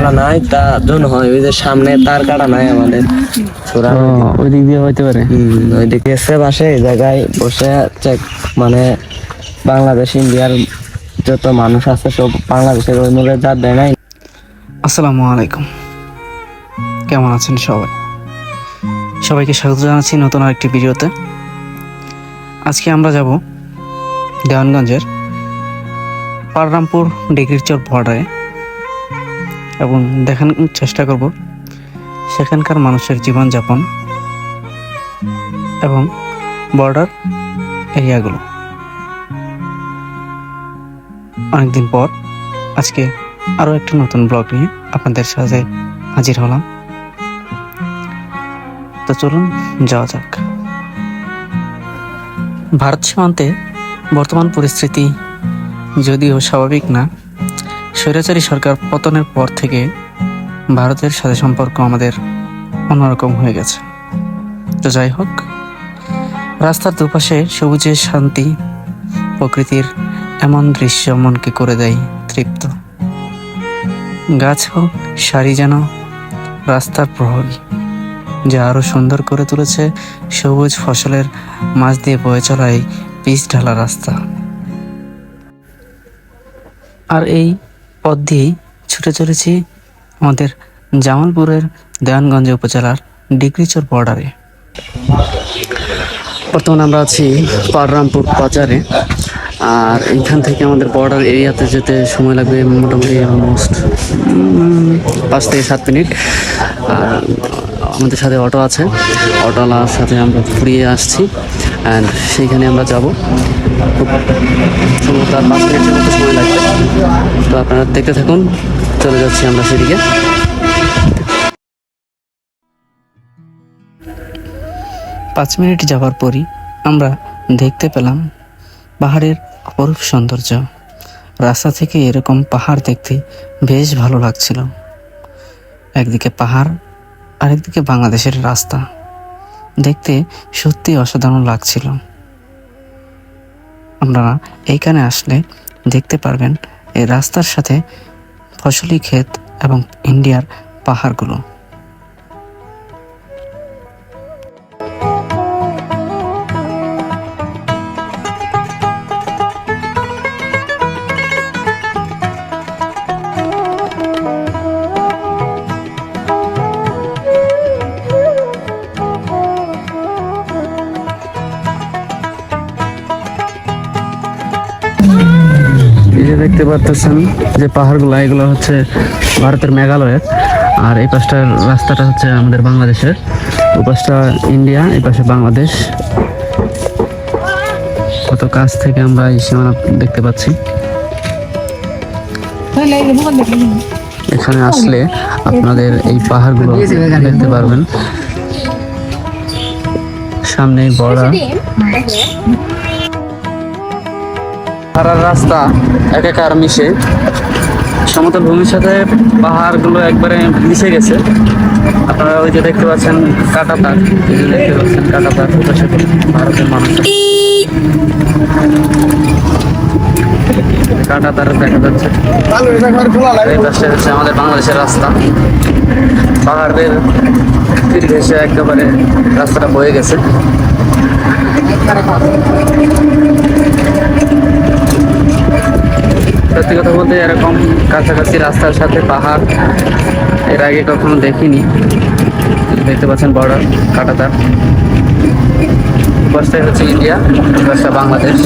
গাছপালা নাই তার জন্য হয় ওই যে সামনে তার কাটা নাই আমাদের। ছোড়া ওই দিক দিয়ে হইতে পারে। হম ওইদিকে এসে বাসে এই জায়গায় বসে চেক মানে বাংলাদেশ ইন্ডিয়ার যত মানুষ আছে সব বাংলাদেশের ওই মুখে যা দেয় নাই। আসসালামু আলাইকুম। কেমন আছেন সবাই? সবাইকে স্বাগত জানাচ্ছি নতুন আরেকটি ভিডিওতে। আজকে আমরা যাব দেওয়ানগঞ্জের পাররামপুর ডিগ্রির চর বর্ডারে। এবং দেখানোর চেষ্টা করব সেখানকার মানুষের জীবনযাপন এবং বর্ডার এরিয়াগুলো। অনেকদিন পর আজকে আরও একটি নতুন ব্লগ নিয়ে আপনাদের সাথে হাজির হলাম। তো চলুন যাওয়া যাক। ভারত সীমান্তে বর্তমান পরিস্থিতি যদিও স্বাভাবিক না স্বৈরাচারী সরকার পতনের পর থেকে ভারতের সাথে সম্পর্ক আমাদের অন্যরকম হয়ে গেছে। তো যাই হোক, রাস্তার দুপাশে সবুজের শান্তি, প্রকৃতির এমন দৃশ্য মনকে করে দেয় তৃপ্ত। গাছ হোক, সারি যেন রাস্তার প্রহরী, যা আরও সুন্দর করে তুলেছে সবুজ ফসলের মাছ দিয়ে বয়ে চলা এই পিচ ঢালা রাস্তা। আর এই পথ দিয়েই ছুটে চলেছি আমাদের জামালপুরের দয়ানগঞ্জ উপজেলার ডিগ্রিচর বর্ডারে। বর্তমানে আমরা আছি পাররামপুর বাজারে। আর এইখান থেকে আমাদের বর্ডার এরিয়াতে যেতে সময় লাগবে মোটামুটি অলমোস্ট পাঁচ থেকে সাত মিনিট। আর আমাদের সাথে অটো আছে। অটোওয়ালার সাথে আমরা ঘুরিয়ে আসছি অ্যান্ড সেইখানে আমরা যাব। খুব আর পাঁচ মিনিটের মতো সময় লাগবে? তো আপনারা দেখতে থাকুন, চলে যাচ্ছি আমরা সেদিকে। পাঁচ মিনিট যাওয়ার পরই আমরা দেখতে পেলাম পাহাড়ের অপরূপ সৌন্দর্য। রাস্তা থেকে এরকম পাহাড় দেখতে বেশ ভালো লাগছিল। একদিকে পাহাড় আরেকদিকে বাংলাদেশের রাস্তা। দেখতে সত্যি অসাধারণ লাগছিল। আপনারা এইখানে আসলে দেখতে পারবেন এই রাস্তার সাথে ফসলি ক্ষেত এবং ইন্ডিয়ার পাহাড়গুলো। দেখতে পাচ্ছেন যে পাহাড়গুলো, এগুলো হচ্ছে ভারতের মেঘালয়ের আর এই পাশটার রাস্তাটা হচ্ছে আমাদের বাংলাদেশের। ওই পাশটা ইন্ডিয়া, এই পাশে বাংলাদেশ। কত কাছ থেকে আমরা এই সীমানা দেখতে পাচ্ছি। এখানে আসলে আপনাদের এই পাহাড়গুলো দেখতে পারবেন। সামনে বড়া সারা রাস্তা একাকার মিশে। সমতল ভূমির সাথে পাহাড়গুলো একবারে মিশে গেছে। আপনারা ওই যে দেখতে পাচ্ছেন এই যে দেখতে পাচ্ছেন কাটাতার পাশে ভারতের মানুষ। কাটাতার দেখা যাচ্ছে। এই পাশে হচ্ছে আমাদের বাংলাদেশের রাস্তা। পাহাড়ের তীর ঘেসে একেবারে রাস্তাটা বয়ে গেছে সত্যি কথা বলতে এরকম কাছাকাছি রাস্তার সাথে পাহাড়। এর আগে কখনো দেখিনি। দেখতে পাচ্ছেন বর্ডার কাটাতার। পাশটাই হচ্ছে ইন্ডিয়া বাংলাদেশ।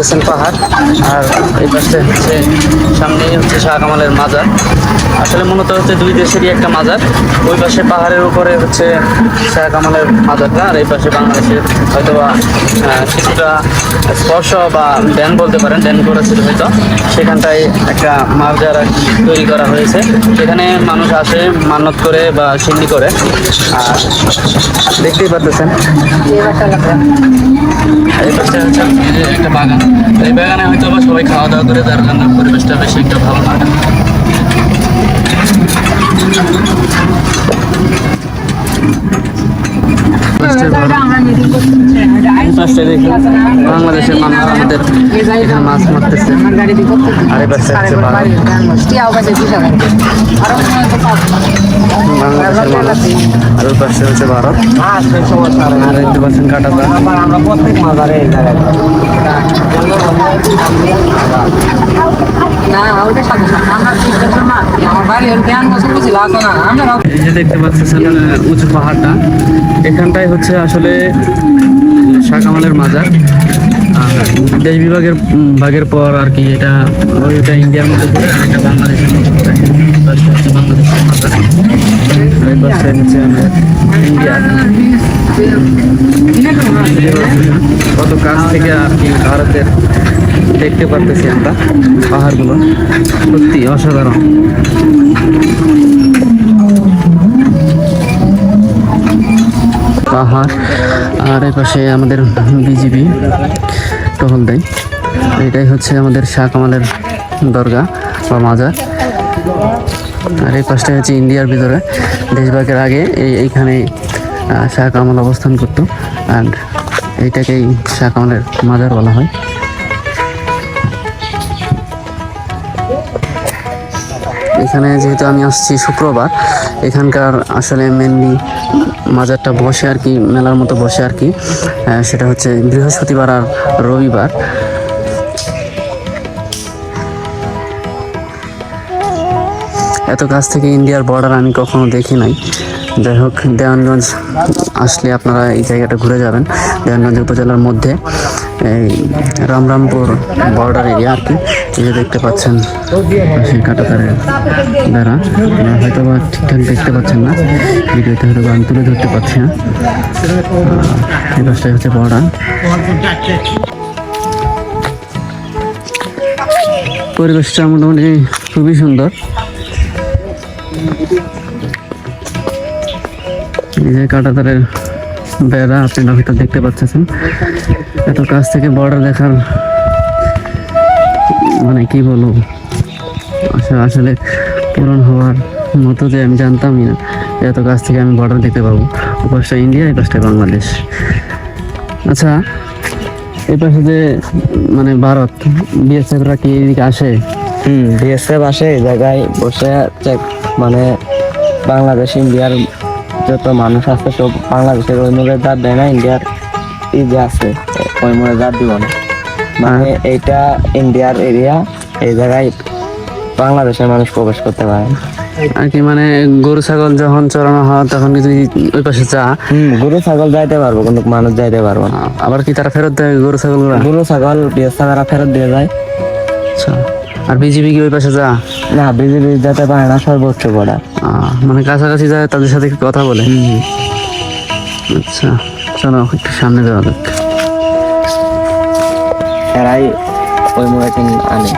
দেখতে পাচ্ছেন পাহাড়। আর এই পাশে হচ্ছে সামনেই হচ্ছে শাহ কামালের মাজার। আসলে মূলত হচ্ছে দুই দেশেরই একটা মাজার। ওই পাশে পাহাড়ের উপরে হচ্ছে শাহ কামালের মাজারটা, আর এই পাশে বাংলাদেশের হয়তো বা কিছুটা স্পর্শ বা ড্যান বলতে পারেন ড্যান করেছিল হয়তো। সেখানটায় একটা মাজার তৈরি করা হয়েছে। সেখানে মানুষ আসে মানত করে বা সিন্নি করে। আর দেখতেই পাচ্ছেন এই পাশটা হচ্ছে একটা বাগান। এই বাগানে হয়তো বা সবাই খাওয়া দাওয়া করে যার জন্য পরিবেশটা বেশি একটা ভালো দেখি। বাংলাদেশের মানুষ আমাদের এখানে মাছ মারতেছে। আর এই পাশে হচ্ছে বাংলাদেশের মানুষ। আর ওই পাশে হচ্ছে ভারত। আর দেখতে পাচ্ছেন কাটাতা আমরা প্রত্যেক মাজারে এই যে দেখতে পাচ্ছেন উঁচু পাহাড়টা এখানটাই হচ্ছে আসলে শাহ মাজার। দেশ বিভাগের ভাগের পর আর কি এটা, ওইটা ইন্ডিয়ার মধ্যে বাংলাদেশের মধ্যে বাংলাদেশের মাজার কত কাছ থেকে আর কি ভারতের দেখতে পারতেছি আমরা পাহাড়গুলো। সত্যি অসাধারণ। পাহাড়, আর এই পাশে আমাদের বিজিবি টহল দেয়। এটাই হচ্ছে আমাদের শাহ কামালের দরগা বা মাজার। আর এই পাশটা হচ্ছে ইন্ডিয়ার ভিতরে। দেশভাগের আগে এই এইখানে শাহ কামাল অবস্থান করতো। অ্যান্ড এইটাকেই শাহ কামালের মাজার বলা হয়। এখানে যেহেতু আমি আসছি শুক্রবার, এখানকার আসলে মেনলি মাজারটা বসে আর কি, মেলার মতো বসে আর কি। সেটা হচ্ছে বৃহস্পতিবার আর রবিবার। এত কাছ থেকে ইন্ডিয়ার বর্ডার আমি কখনো দেখি নাই। যাই হোক, দেওয়ানগঞ্জ আসলে আপনারা এই জায়গাটা ঘুরে যাবেন, দেওয়ানগঞ্জ উপজেলার মধ্যে। এই রামরামপুর বর্ডার এরিয়া আর কি যে দেখতে পাচ্ছেন সেই কাটাতারের দ্বারা। হয়তো বা ঠিকঠাক দেখতে পাচ্ছেন না, ভিডিওতে হয়তো বা আমি তুলে ধরতে পারছি না। এই পাশটাই হচ্ছে বর্ডার পরিবেশটা মোটামুটি খুবই সুন্দর। যে কাটাতারের বেড়া আপনারা হয়তো দেখতে পাচ্ছেন। এত কাছ থেকে বর্ডার দেখার মানে কি বলব? আস- আসলে পূরণ হওয়ার মতো যে আমি জানতামই না এত কাছ থেকে আমি বর্ডার দেখতে পাবো। ওপাশটা ইন্ডিয়া এই পাশটা বাংলাদেশ আচ্ছা এই পাশে যে মানে ভারত বিএসএফরা কি এদিকে আসে? হুম বিএসএফ আসে এই জায়গায় বসে মানে বাংলাদেশ ইন্ডিয়ার যত মানুষ আছে সব বাংলাদেশের ওই মোড়ে দাঁত দেয় না ইন্ডিয়ার ই যে আছে ওই মোড়ে দাঁত দিব না। মানে এইটা ইন্ডিয়ার এরিয়া এই জায়গায় বাংলাদেশের মানুষ প্রবেশ করতে পারে। আর কি মানে গরু ছাগল যখন চড়ানো হয় তখন কি তুই ওই পাশে চা গরু ছাগল যাইতে পারব কিন্তু মানুষ যাইতে পারব না। আবার কি তারা ফেরত দেয় গরু ছাগল গরু ছাগল বিএসএফরা ফেরত দিয়ে যায়। আচ্ছা। আর বিজিবি কি ওই পাশে যা? না বিজেপি যেতে পারে না সর্বোচ্চ আহ, মানে কাছাকাছি যায় তাদের সাথে একটু কথা বলে। আচ্ছা চলো একটু সামনে যাওয়া যাক। এরাই ওই আনে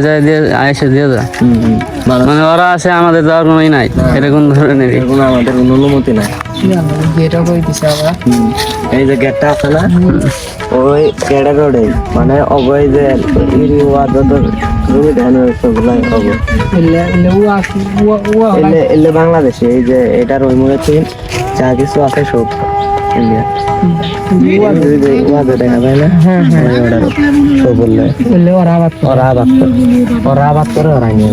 যায় দিয়ে আয়েসে দিয়ে যায়। হুম হুম মানে ওরা আসে আমাদের যাওয়ার কোনোই নাই। এরকম ধরনের আমাদের কোনো অনুমতি নাই। এই যে গেটটা আছে না? ওই রোডে মানে অবৈ যে ইউরিয়া যত জমি ধান এলে এলে বাংলাদেশে এই যে এটার ওই থেকে যা কিছু আছে সব ইন্ডিয়া। এই যে ওয়াজে দেখা যায় না? ওই order এ সব বললে। ওরা আবাদ করে। ওরা আবাদ করে। ওরা নিয়ে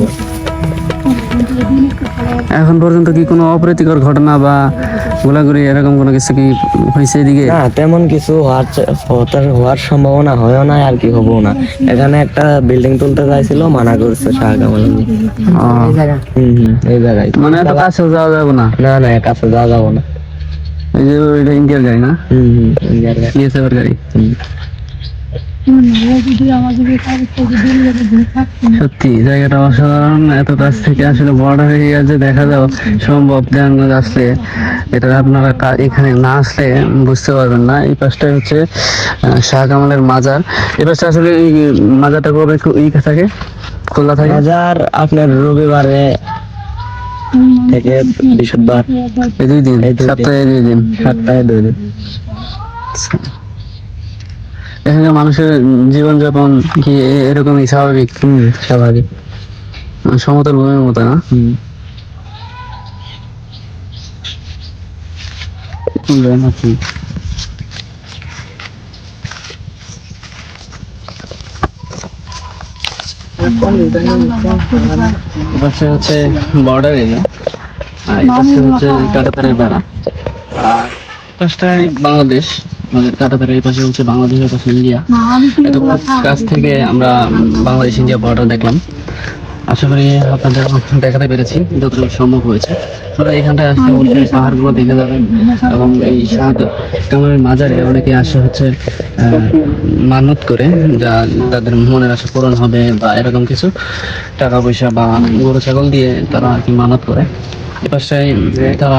এখন পর্যন্ত কি কোনো অপ্রীতিকর ঘটনা বা গোলাগুলি এরকম কোনো কিছু কি হয়েছে এদিকে? না তেমন কিছু হওয়ার হওয়ার সম্ভাবনা হয়ও না আর কি হব না। এখানে একটা বিল্ডিং তুলতে চাইছিল মানা করছে শাহ কামাল হম হুম হুম এই জায়গায়। মানে এত কাছে যাওয়া যাবে না? না না কাছে যাওয়া যাব না। এই যে ওইটা ইন্ডিয়ার গাড়ি না? হুম হুম ইন্ডিয়ার গাড়ি। গাড়ি? হুম। সত্যি জায়গাটা অসাধারণ। এত কাছ থেকে আসলে বর্ডার এরিয়া যে দেখা যাও সম্ভব দেওয়ানগঞ্জ আসলে। এটা আপনারা এখানে না আসলে বুঝতে পারবেন না। এই পাশটা হচ্ছে শাহ কামালের মাজার। এই পাশটা আসলে এই মাজারটা কবে ই থাকে? খোলা থাকে? বাজার আপনার রবিবারে থেকে বৃহস্পতিবার। এই দুই দিন? এই দুই দিন। সপ্তাহে দুই দিন? সপ্তাহে দুই দিন। এখানে মানুষের জীবনযাপন কি এরকমই স্বাভাবিক? স্বাভাবিক। সমতল ভূমির মতো না? পাশে হচ্ছে বর্ডার এরিয়া আর পাশে হচ্ছে কাটাতারের বেড়া আর পাশটায় বাংলাদেশ। আমাদের কাটাতারের এই পাশে হচ্ছে বাংলাদেশ পাশে ইন্ডিয়া। এত কাছ থেকে আমরা বাংলাদেশ ইন্ডিয়া বর্ডার দেখলাম। আশা করি আপনাদের দেখাতে পেরেছি যতটুকু সম্ভব হয়েছে। আপনারা এখানটায় আসলে অবশ্যই পাহাড়গুলো দেখে যাবেন এবং এই সাত কামারের মাজারে অনেকে আসে হচ্ছে মানত করে যা তাদের মনের আশা পূরণ হবে বা এরকম কিছু টাকা পয়সা বা গরু ছাগল দিয়ে তারা আর কি মানত করে। এই পাশটায়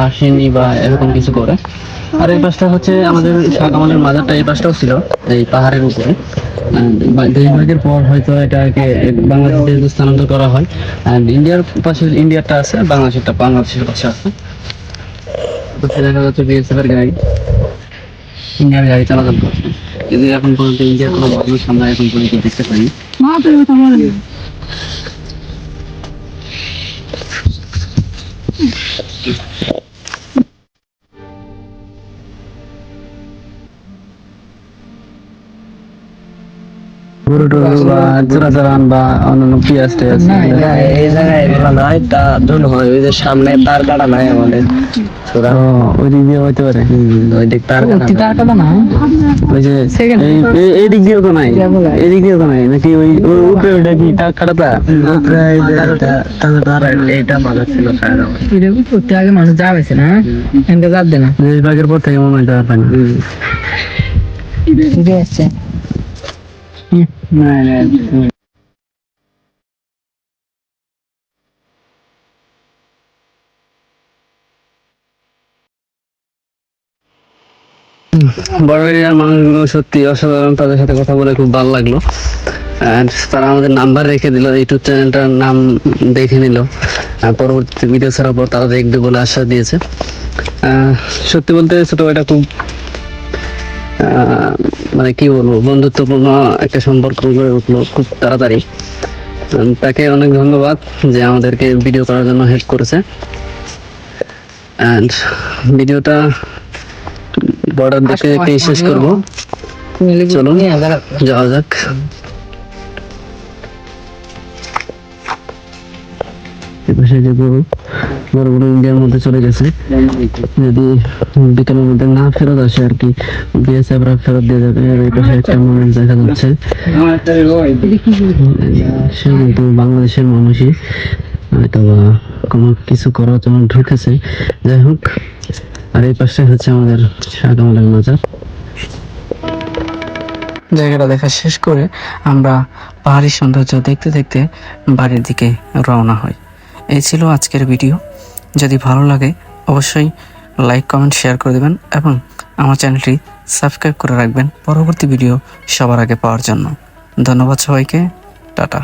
আসেনি বা এরকম কিছু করে। আর এই পাশটা হচ্ছে আমাদের শাহ কামালের ছিল, এই পাহাড়ের উপরে। পর হয়তো এটাকে বাংলাদেশে স্থানান্তর করা হয়। ইন্ডিয়ার পাশে ইন্ডিয়ারটা আছে, বাংলাদেশেরটা, বাংলাদেশের পাশে আছে। দেখা যাচ্ছে বিএসএফ এর গাড়ি, ইন্ডিয়ার গাড়ি চলাচল করছে কিন্তু এখন পর্যন্ত ইন্ডিয়ার কোনো মানুষ আমরা এখন পর্যন্ত দেখতে পাইনি। Thank you. গরু টরু বা চোরা চালান বা অন্যান্য পেঁয়াজ টেয়াজ না, এই জায়গায় এগুলো নাই তা ধুন হয় ওই যে সামনে তার কাটা নাই আমাদের। ওই দিক দিয়ে হইতে পারে। ওই দিক তার কাটা নাই। ওই যে এই- এই- এই দিক দিয়েও তো নাই। এই দিক দিয়েও তো নাই। নাকি ওই উপরে ওইটা কি? তার- এইটা ছিল করতে? আগে মানুষ যা হয়েছে না? এনকে যাত দে না। দেশভাগের পর থেকে মনে হয় না বড় এরিয়ার মানুষগুলো সত্যি অসাধারণ, তাদের সাথে কথা বলে খুব ভালো লাগল। And তারা আমাদের নাম্বার রেখে দিল, ইউটিউব চ্যানেলটার নাম দেখে নিল। পরবর্তী ভিডিও ছাড়ার পর তারা দেখবে বলে আশ্বাস দিয়েছে। সত্যি বলতে ছোট ভাইটা খুব মানে কি বলব বন্ধুত্বপূর্ণ একটা সম্পর্ক গড়ে উঠল খুব তাড়াতাড়ি। তাকে অনেক ধন্যবাদ যে আমাদেরকে ভিডিও করার জন্য হেল্প করেছে। অ্যান্ড ভিডিওটা বর্ডার দেখে দেখে শেষ করব। চলুন যাওয়া যাক। এপাশে যে গরু, গরুগুলো ইন্ডিয়ার মধ্যে চলে গেছে। যদি বিকেলের মধ্যে না ফেরত আসে আর কি বিএসএফরা ফেরত দিয়ে যাবে, আর এই পাশে একটা মানুষ দেখা যাচ্ছে। সে কিন্তু বাংলাদেশের মানুষই হয়তো কোনো কিছু করার জন্য ঢুকেছে। যাই হোক, আর এই পাশে হচ্ছে আমাদের শাহকামালের মাজার। জায়গাটা দেখা শেষ করে আমরা পাহাড়ি সৌন্দর্য দেখতে দেখতে বাড়ির দিকে রওনা হই। এই ছিল আজকের ভিডিও। যদি ভালো লাগে, অবশ্যই লাইক, কমেন্ট, শেয়ার করে দেবেন এবং আমার চ্যানেলটি সাবস্ক্রাইব করে রাখবেন। পরবর্তী ভিডিও সবার আগে পাওয়ার জন্য। ধন্যবাদ সবাইকে। টাটা।